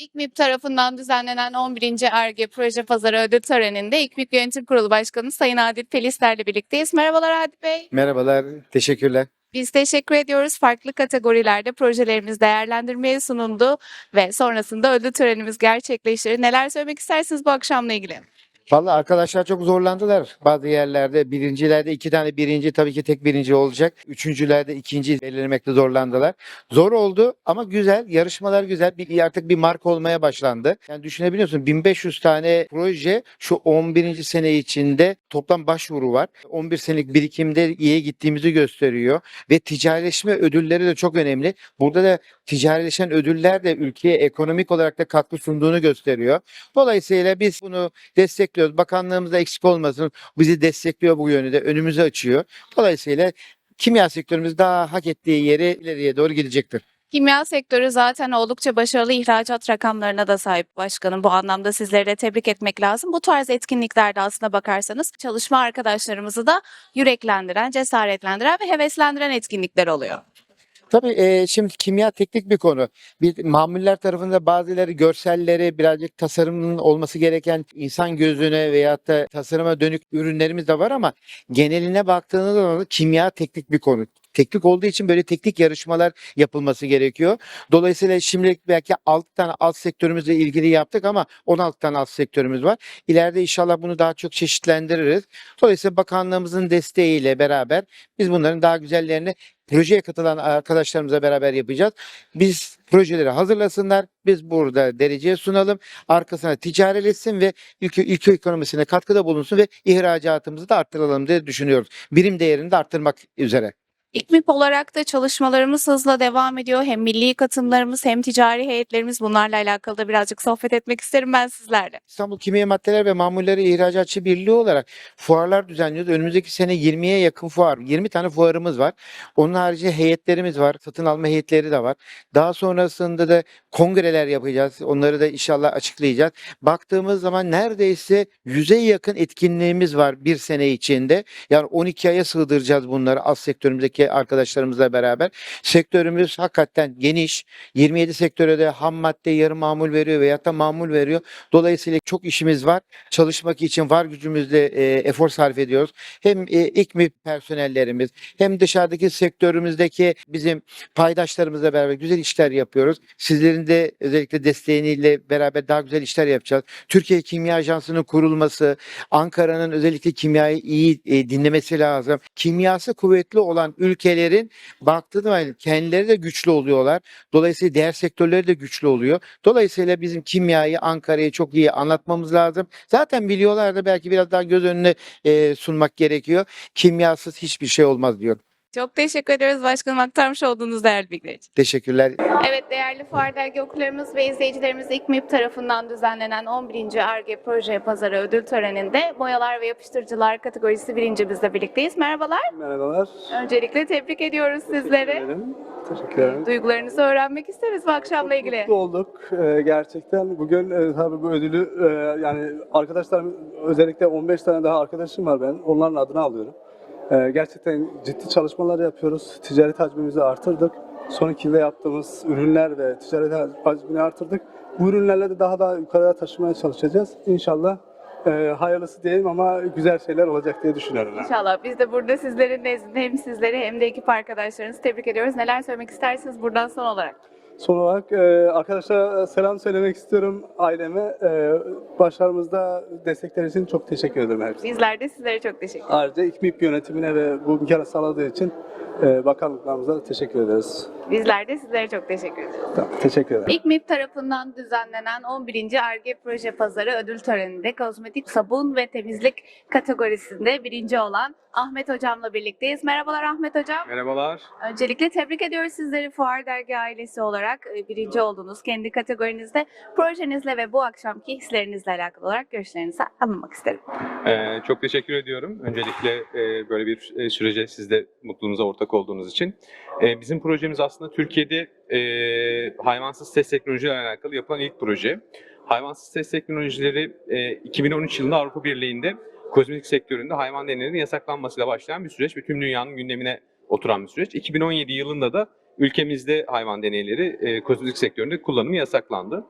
İKMİP tarafından düzenlenen 11. ARGE Proje Pazarı Ödül Töreni'nde İKMİP Yönetim Kurulu Başkanı Sayın Adil Pelisler'le birlikteyiz. Merhabalar Adil Bey. Merhabalar, teşekkürler. Biz teşekkür ediyoruz. Farklı kategorilerde projelerimiz değerlendirmeye sunuldu ve sonrasında ödül törenimiz gerçekleşti. Neler söylemek istersiniz bu akşamla ilgili? Vallahi arkadaşlar çok zorlandılar. Bazı yerlerde birincilerde iki tane birinci tabii ki tek birinci olacak. Üçüncülerde ikinci belirlemekte zorlandılar. Zor oldu ama güzel. Yarışmalar güzel. Bir, artık bir marka olmaya başlandı. Yani düşünebiliyorsun 1500 tane proje şu 11. sene içinde toplam başvuru var. 11 senelik birikimde iyiye gittiğimizi gösteriyor. Ve ticarileşme ödülleri de çok önemli. Burada da ticarileşen ödüller de ülkeye ekonomik olarak da katkı sunduğunu gösteriyor. Dolayısıyla biz bunu destekliyoruz. Bakanlığımız da eksik olmasın. Bizi destekliyor bu yönde. Önümüzü açıyor. Dolayısıyla kimya sektörümüz daha hak ettiği yere ileriye doğru gidecektir. Kimya sektörü zaten oldukça başarılı ihracat rakamlarına da sahip başkanım. Bu anlamda sizleri de tebrik etmek lazım. Bu tarz etkinliklerde aslına bakarsanız çalışma arkadaşlarımızı da yüreklendiren, cesaretlendiren ve heveslendiren etkinlikler oluyor. Tabii e, şimdi kimya teknik bir konu. Bir mamuller tarafında bazıları görselleri birazcık tasarımın olması gereken insan gözüne veyahut da tasarıma dönük ürünlerimiz de var ama geneline baktığınız zaman kimya teknik bir konu. Teknik olduğu için böyle teknik yarışmalar yapılması gerekiyor. Dolayısıyla şimdilik belki 6 tane alt sektörümüzle ilgili yaptık ama 16 tane alt sektörümüz var. İleride inşallah bunu daha çok çeşitlendiririz. Dolayısıyla bakanlığımızın desteğiyle beraber biz bunların daha güzellerini projeye katılan arkadaşlarımızla beraber yapacağız. Biz projeleri hazırlasınlar. Biz burada dereceye sunalım. Arkasına ticaretleşsin ve ülke, ülke ekonomisine katkıda bulunsun ve ihracatımızı da arttıralım diye düşünüyoruz. Birim değerini de arttırmak üzere. İKMİP olarak da çalışmalarımız hızla devam ediyor. Hem milli katılımlarımız hem ticari heyetlerimiz bunlarla alakalı da birazcık sohbet etmek isterim ben sizlerle. İstanbul Kimya Maddeler ve Mamulleri İhracatçı Birliği olarak fuarlar düzenliyoruz. Önümüzdeki sene 20'ye yakın fuar, 20 tane fuarımız var. Onun harici heyetlerimiz var. Satın alma heyetleri de var. Daha sonrasında da kongreler yapacağız. Onları da inşallah açıklayacağız. Baktığımız zaman neredeyse 100'e yakın etkinliğimiz var bir sene içinde. Yani 12 aya sığdıracağız bunları az sektörümüzdeki arkadaşlarımızla beraber. Sektörümüz hakikaten geniş. 27 sektöre de ham madde, yarı mamul veriyor veyahut da mamul veriyor. Dolayısıyla çok işimiz var. Çalışmak için var gücümüzle e, efor sarf ediyoruz. Hem e, İKMİ personellerimiz hem dışarıdaki sektörümüzdeki bizim paydaşlarımızla beraber güzel işler yapıyoruz. Sizlerin de özellikle desteğiyle beraber daha güzel işler yapacağız. Türkiye Kimya Ajansı'nın kurulması, Ankara'nın özellikle kimyayı iyi e, dinlemesi lazım. Kimyası kuvvetli olan ülkelerin baktığı zaman kendileri de güçlü oluyorlar. Dolayısıyla diğer sektörleri de güçlü oluyor. Dolayısıyla bizim kimyayı Ankara'ya çok iyi anlatmamız lazım. Zaten biliyorlar da belki biraz daha göz önüne e, sunmak gerekiyor. Kimyasız hiçbir şey olmaz diyor. Çok teşekkür ediyoruz başkanım aktarmış olduğunuz değerli bilgiler için. Teşekkürler. Evet değerli Fuar Dergi okurlarımız ve izleyicilerimiz İKMİP tarafından düzenlenen 11. ARGE Proje Pazarı Ödül Töreni'nde boyalar ve yapıştırıcılar kategorisi birincimizle birlikteyiz. Merhabalar. Merhabalar. Öncelikle tebrik ediyoruz Teşekkür sizleri. ederim. Teşekkür ederim. Duygularınızı öğrenmek isteriz bu akşamla ilgili. Mutlu olduk e, gerçekten. Bugün e, tabii bu ödülü e, yani arkadaşlar özellikle 15 tane daha arkadaşım var ben. Onların adına alıyorum. E, gerçekten ciddi çalışmalar yapıyoruz. Ticaret hacmimizi artırdık. Son iki yılda yaptığımız ürünler ve ticaret hacmini artırdık. Bu ürünlerle de daha da yukarıya taşımaya çalışacağız. İnşallah e, hayırlısı diyeyim ama güzel şeyler olacak diye düşünüyorum. İnşallah biz de burada sizlerin nezdinde hem sizleri hem de ekip arkadaşlarınızı tebrik ediyoruz. Neler söylemek istersiniz buradan son olarak? Son olarak e, arkadaşlara selam söylemek istiyorum aileme. E, başarımızda destekleri için çok teşekkür ederim hepsine. Bizler de sizlere çok teşekkür ederiz. Ayrıca İKMİP yönetimine ve bu imkanı sağladığı için e, bakanlıklarımıza da teşekkür ederiz. Bizler de sizlere çok teşekkür ederiz. Tamam, teşekkür ederim. İKMİP tarafından düzenlenen 11. ARGE Proje Pazarı ödül töreninde kozmetik sabun ve temizlik kategorisinde birinci olan Ahmet Hocam'la birlikteyiz. Merhabalar Ahmet Hocam. Merhabalar. Öncelikle tebrik ediyoruz sizleri Fuar Dergi ailesi olarak e, birinci oldunuz kendi kategorinizde. Projenizle ve bu akşamki hislerinizle alakalı olarak görüşlerinizi alınmak isterim. Ee, çok teşekkür ediyorum. Öncelikle e, böyle bir e, sürece siz de mutluluğunuza ortak olduğunuz için. E, bizim projemiz aslında Türkiye'de e, hayvansız test teknolojiyle alakalı yapılan ilk proje. Hayvansız test teknolojileri e, 2013 yılında Avrupa Birliği'nde kozmetik sektöründe hayvan deneylerinin yasaklanmasıyla başlayan bir süreç ve tüm dünyanın gündemine oturan bir süreç. 2017 yılında da ülkemizde hayvan deneyleri e, kozmetik sektöründe kullanımı yasaklandı.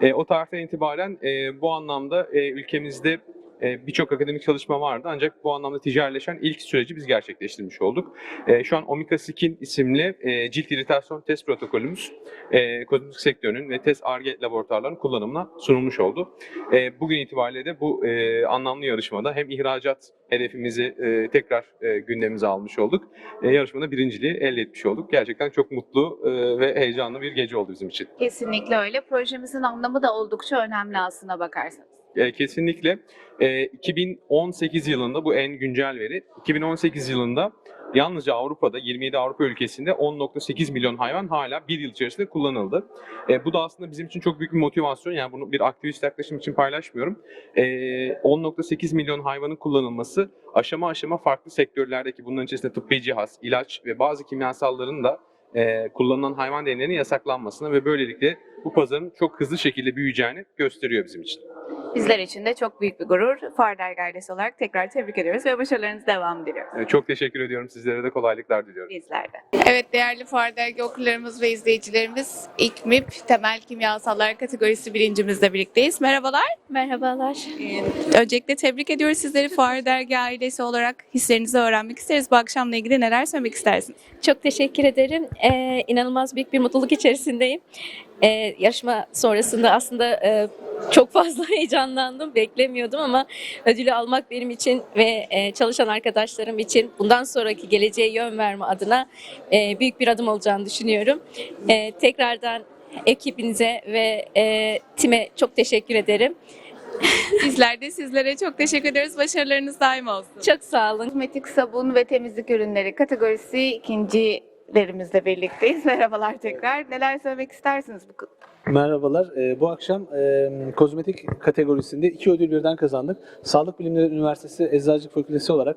E, o tarihten itibaren e, bu anlamda e, ülkemizde birçok akademik çalışma vardı ancak bu anlamda ticarileşen ilk süreci biz gerçekleştirmiş olduk. E, şu an Omika isimli e, cilt iritasyon test protokolümüz e, kozmetik sektörünün ve test ARGE laboratuvarlarının kullanımına sunulmuş oldu. E, bugün itibariyle de bu e, anlamlı yarışmada hem ihracat hedefimizi e, tekrar e, gündemimize almış olduk. E, yarışmada birinciliği elde etmiş olduk. Gerçekten çok mutlu e, ve heyecanlı bir gece oldu bizim için. Kesinlikle öyle. Projemizin anlamı da oldukça önemli aslına bakarsanız. E, kesinlikle. E, 2018 yılında bu en güncel veri. 2018 yılında yalnızca Avrupa'da 27 Avrupa ülkesinde 10.8 milyon hayvan hala bir yıl içerisinde kullanıldı. E, bu da aslında bizim için çok büyük bir motivasyon. Yani bunu bir aktivist yaklaşım için paylaşmıyorum. E, 10.8 milyon hayvanın kullanılması aşama aşama farklı sektörlerdeki bunların içerisinde tıbbi cihaz, ilaç ve bazı kimyasalların da e, kullanılan hayvan deneylerinin yasaklanmasına ve böylelikle bu pazarın çok hızlı şekilde büyüyeceğini gösteriyor bizim için. Bizler için de çok büyük bir gurur. Fuar Dergi ailesi olarak tekrar tebrik ediyoruz ve başarılarınız devam diliyoruz. Çok teşekkür ediyorum. Sizlere de kolaylıklar diliyorum. Bizler de. Evet değerli Fuar Dergi okurlarımız ve izleyicilerimiz İKMİP Temel Kimyasallar kategorisi birincimizle birlikteyiz. Merhabalar. Merhabalar. Öncelikle tebrik ediyoruz sizleri Fuar Dergi ailesi olarak hislerinizi öğrenmek isteriz. Bu akşamla ilgili neler söylemek istersiniz? Çok teşekkür ederim. Ee, inanılmaz büyük bir mutluluk içerisindeyim. Ee, yarışma sonrasında aslında e, çok fazla heyecanlandım, beklemiyordum ama ödülü almak benim için ve e, çalışan arkadaşlarım için bundan sonraki geleceğe yön verme adına e, büyük bir adım olacağını düşünüyorum. E, tekrardan ekibinize ve time çok teşekkür ederim. Bizler de sizlere çok teşekkür ediyoruz. Başarılarınız daim olsun. Çok sağ olun. Kozmetik sabun ve temizlik ürünleri kategorisi ikincilerimizle birlikteyiz. Merhabalar tekrar. Neler söylemek istersiniz bu Merhabalar. Ee, bu akşam e, kozmetik kategorisinde iki ödül birden kazandık. Sağlık Bilimleri Üniversitesi Eczacılık Fakültesi olarak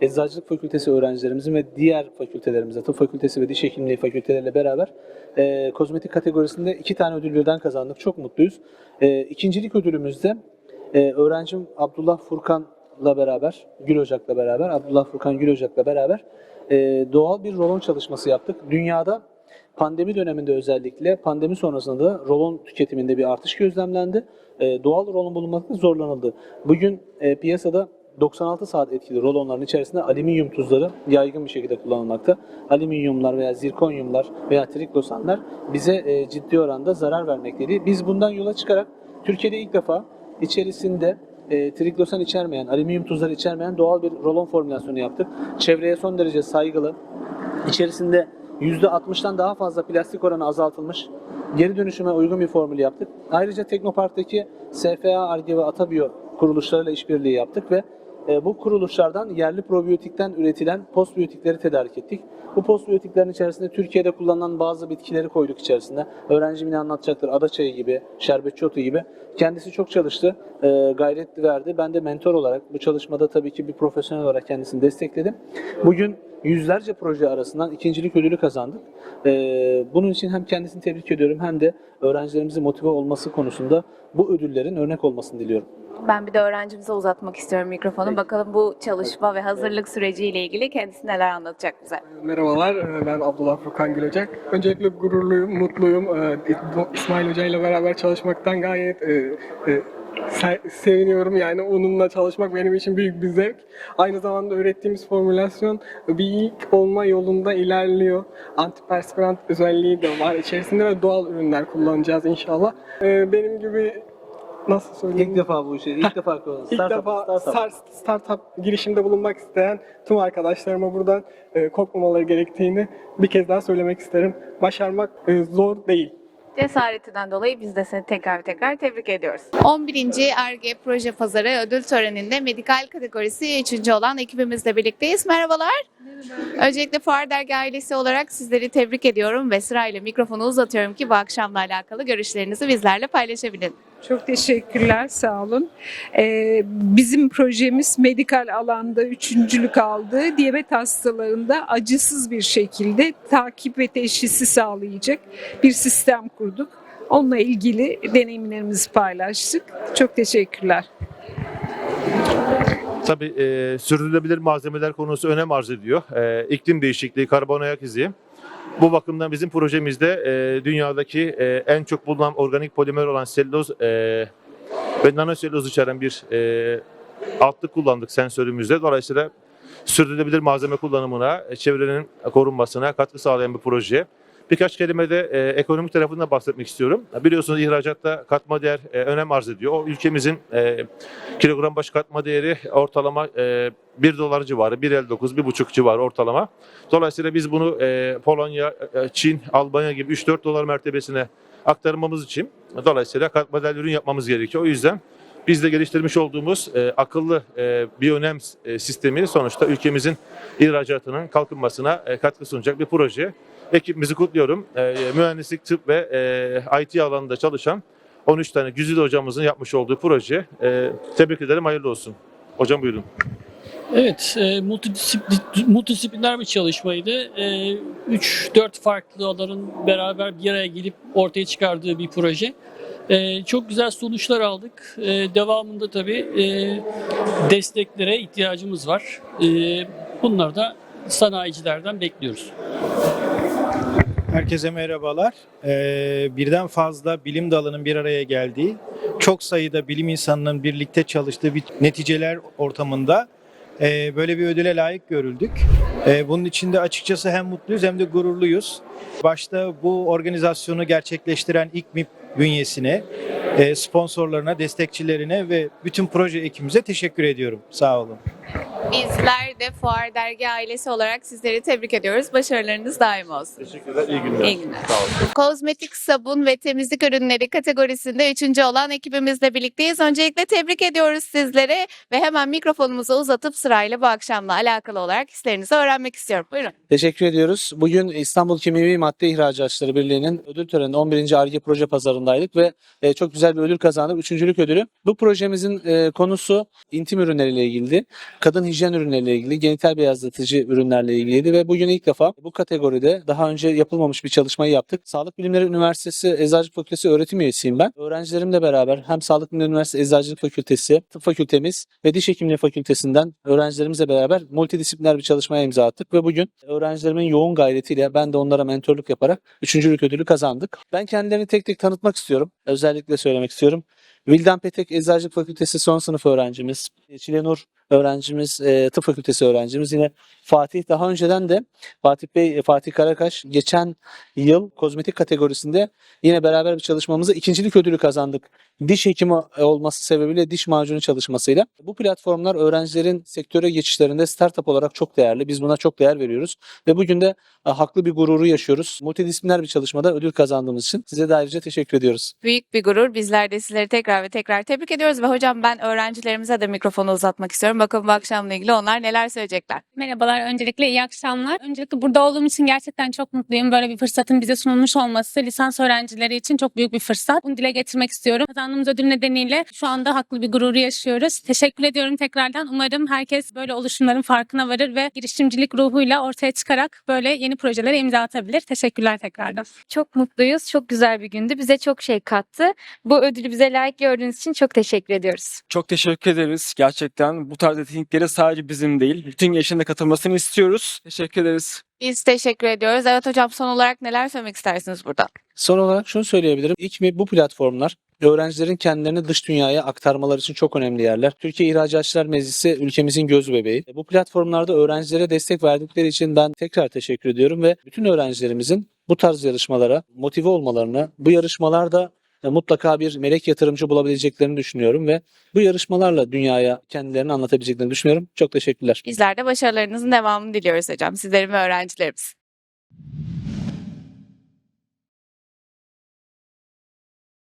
Eczacılık Fakültesi öğrencilerimizin ve diğer fakültelerimize, tıp fakültesi ve diş hekimliği fakülteleriyle beraber e, kozmetik kategorisinde iki tane ödül birden kazandık. Çok mutluyuz. E, ikincilik ödülümüzde e, öğrencim Abdullah Furkan'la beraber, Gül Ocak'la beraber, Abdullah Furkan Gül Ocak'la beraber doğal bir rolon çalışması yaptık. Dünyada Pandemi döneminde özellikle pandemi sonrasında da rolon tüketiminde bir artış gözlemlendi. Ee, doğal rolon bulunmakta zorlanıldı. Bugün e, piyasada 96 saat etkili rolonların içerisinde alüminyum tuzları yaygın bir şekilde kullanılmakta. Alüminyumlar veya zirkonyumlar veya triklosanlar bize e, ciddi oranda zarar vermekteydi. Biz bundan yola çıkarak Türkiye'de ilk defa içerisinde e, triklosan içermeyen, alüminyum tuzları içermeyen doğal bir rolon formülasyonu yaptık. Çevreye son derece saygılı, İçerisinde %60'tan daha fazla plastik oranı azaltılmış, geri dönüşüme uygun bir formül yaptık. Ayrıca Teknopark'taki SFA, Arge ve Atabio kuruluşlarıyla işbirliği yaptık ve e, bu kuruluşlardan yerli probiyotikten üretilen postbiyotikleri tedarik ettik. Bu postbiyotiklerin içerisinde Türkiye'de kullanılan bazı bitkileri koyduk içerisinde. Öğrencim yine anlatacaktır. Ada çayı gibi, şerbetçi otu gibi. Kendisi çok çalıştı, e, gayret verdi. Ben de mentor olarak bu çalışmada tabii ki bir profesyonel olarak kendisini destekledim. Bugün yüzlerce proje arasından ikincilik ödülü kazandık. E, bunun için hem kendisini tebrik ediyorum hem de öğrencilerimizin motive olması konusunda bu ödüllerin örnek olmasını diliyorum. Ben bir de öğrencimize uzatmak istiyorum mikrofonu. Bakalım bu çalışma ve hazırlık süreciyle ilgili kendisi neler anlatacak bize. Merhabalar, e, ben Abdullah Furkan Gülocak. Öncelikle gururluyum, mutluyum. E, İsmail Hoca ile beraber çalışmaktan gayet e, se- seviniyorum. Yani onunla çalışmak benim için büyük bir zevk. Aynı zamanda ürettiğimiz formülasyon bir ilk olma yolunda ilerliyor. Antiperspirant özelliği de var içerisinde ve doğal ürünler kullanacağız inşallah. E, Benim gibi nasıl söyleyeyim? İlk defa bu işi, ilk defa İlk startup, defa startup. start- startup girişimde bulunmak isteyen tüm arkadaşlarıma buradan e, korkmamaları gerektiğini bir kez daha söylemek isterim. Başarmak e, zor değil. Cesaretinden dolayı biz de seni tekrar tekrar tebrik ediyoruz. 11. Erge Proje Pazarı ödül töreninde medikal kategorisi 3. olan ekibimizle birlikteyiz. Merhabalar. Öncelikle Fuar Dergi ailesi olarak sizleri tebrik ediyorum ve sırayla mikrofonu uzatıyorum ki bu akşamla alakalı görüşlerinizi bizlerle paylaşabilin. Çok teşekkürler, sağ olun. Ee, bizim projemiz medikal alanda üçüncülük aldı. Diyabet hastalarında acısız bir şekilde takip ve teşhisi sağlayacak bir sistem kurduk. Onunla ilgili deneyimlerimizi paylaştık. Çok teşekkürler. Tabii e, sürdürülebilir malzemeler konusu önem arz ediyor. E, iklim değişikliği, karbon ayak izi. Bu bakımdan bizim projemizde e, dünyadaki e, en çok bulunan organik polimer olan selüloz e, ve nanoselüloz içeren bir e, altlık kullandık sensörümüzde. Dolayısıyla sürdürülebilir malzeme kullanımına, e, çevrenin korunmasına katkı sağlayan bir proje. Birkaç kelime de e, ekonomik tarafından bahsetmek istiyorum. Biliyorsunuz ihracatta katma değer e, önem arz ediyor. O ülkemizin e, kilogram başı katma değeri ortalama e, 1 dolar civarı, 1.59, 1.5 civarı ortalama. Dolayısıyla biz bunu e, Polonya, e, Çin, Albanya gibi 3-4 dolar mertebesine aktarmamız için dolayısıyla katma değerli ürün yapmamız gerekiyor. O yüzden biz de geliştirmiş olduğumuz e, akıllı e, biyonem e, sistemi sonuçta ülkemizin ihracatının kalkınmasına e, katkı sunacak bir proje. Ekibimizi kutluyorum. E, mühendislik, tıp ve e, IT alanında çalışan 13 tane güzide hocamızın yapmış olduğu proje. E, tebrik ederim, hayırlı olsun. Hocam buyurun. Evet, e, multidisiplin, multidisipliner bir çalışmaydı. 3-4 farklı alanın beraber bir araya gelip ortaya çıkardığı bir proje. E, çok güzel sonuçlar aldık. E, devamında tabii e, desteklere ihtiyacımız var. E, bunları da sanayicilerden bekliyoruz. Herkese merhabalar. Ee, birden fazla bilim dalının bir araya geldiği, çok sayıda bilim insanının birlikte çalıştığı bir neticeler ortamında e, böyle bir ödüle layık görüldük. E, bunun için de açıkçası hem mutluyuz hem de gururluyuz. Başta bu organizasyonu gerçekleştiren İKMİP bünyesine, e, sponsorlarına, destekçilerine ve bütün proje ekibimize teşekkür ediyorum. Sağ olun. Bizler de Fuar Dergi ailesi olarak sizleri tebrik ediyoruz. Başarılarınız daim olsun. Teşekkürler, iyi günler. İyi günler. Sağ olun. Kozmetik, sabun ve temizlik ürünleri kategorisinde üçüncü olan ekibimizle birlikteyiz. Öncelikle tebrik ediyoruz sizlere ve hemen mikrofonumuzu uzatıp sırayla bu akşamla alakalı olarak hislerinizi öğrenmek istiyorum. Buyurun. Teşekkür ediyoruz. Bugün İstanbul Kimyevi Madde İhracatçıları Birliği'nin ödül töreninde 11. Arge Proje Pazarındaydık ve e, çok güzel bir ödül kazandık. Üçüncülük ödülü. Bu projemizin e, konusu intim ürünleriyle ilgili, kadın hijyen ürünleriyle ilgili, genital beyazlatıcı ürünlerle ilgiliydi ve bugün ilk defa bu kategoride daha önce yapılmamış bir çalışmayı yaptık. Sağlık Bilimleri Üniversitesi Eczacılık Fakültesi öğretim üyesiyim ben. Öğrencilerimle beraber hem Sağlık Bilimleri Üniversitesi Eczacılık Fakültesi, Tıp Fakültemiz ve Diş Hekimliği Fakültesinden öğrencilerimizle beraber multidisipliner bir çalışmaya imza attık ve bugün öğrencilerimin yoğun gayretiyle ben de onlara mentorluk yaparak üçüncülük ödülü kazandık. Ben kendilerini tek tek tanıtmak istiyorum. Özellikle söylemek istiyorum. Vildan Petek Eczacılık Fakültesi son sınıf öğrencimiz. Çilenur öğrencimiz, e, tıp fakültesi öğrencimiz. Yine Fatih daha önceden de Fatih Bey, Fatih Karakaş geçen yıl kozmetik kategorisinde yine beraber bir çalışmamızda ikincilik ödülü kazandık. Diş hekimi olması sebebiyle diş macunu çalışmasıyla. Bu platformlar öğrencilerin sektöre geçişlerinde startup olarak çok değerli. Biz buna çok değer veriyoruz ve bugün de e, haklı bir gururu yaşıyoruz. Multidisipliner bir çalışmada ödül kazandığımız için size de ayrıca teşekkür ediyoruz. Büyük bir gurur. Bizler de sizleri tekrar ve tekrar tebrik ediyoruz ve hocam ben öğrencilerimize de mikrofonu uzatmak istiyorum. Bakalım bu akşamla ilgili onlar neler söyleyecekler. Merhabalar, öncelikle iyi akşamlar. Öncelikle burada olduğum için gerçekten çok mutluyum. Böyle bir fırsatın bize sunulmuş olması lisans öğrencileri için çok büyük bir fırsat. Bunu dile getirmek istiyorum. Kazandığımız ödül nedeniyle şu anda haklı bir gururu yaşıyoruz. Teşekkür ediyorum tekrardan. Umarım herkes böyle oluşumların farkına varır ve girişimcilik ruhuyla ortaya çıkarak böyle yeni projelere imza atabilir. Teşekkürler tekrardan. Çok mutluyuz. Çok güzel bir gündü. Bize çok şey kattı. Bu ödülü bize layık gördüğünüz için çok teşekkür ediyoruz. Çok teşekkür ederiz. Gerçekten bu tarz etkinliklere sadece bizim değil, bütün gençlerin de katılmasını istiyoruz. Teşekkür ederiz. Biz teşekkür ediyoruz. Evet hocam son olarak neler söylemek istersiniz burada? Son olarak şunu söyleyebilirim. İKMİ bu platformlar öğrencilerin kendilerini dış dünyaya aktarmaları için çok önemli yerler. Türkiye İhracatçılar Meclisi ülkemizin göz bebeği. Bu platformlarda öğrencilere destek verdikleri için ben tekrar teşekkür ediyorum ve bütün öğrencilerimizin bu tarz yarışmalara motive olmalarını, bu yarışmalarda mutlaka bir melek yatırımcı bulabileceklerini düşünüyorum ve bu yarışmalarla dünyaya kendilerini anlatabileceklerini düşünüyorum. Çok teşekkürler. Bizler de başarılarınızın devamını diliyoruz hocam. Sizlerin ve öğrencilerimiz.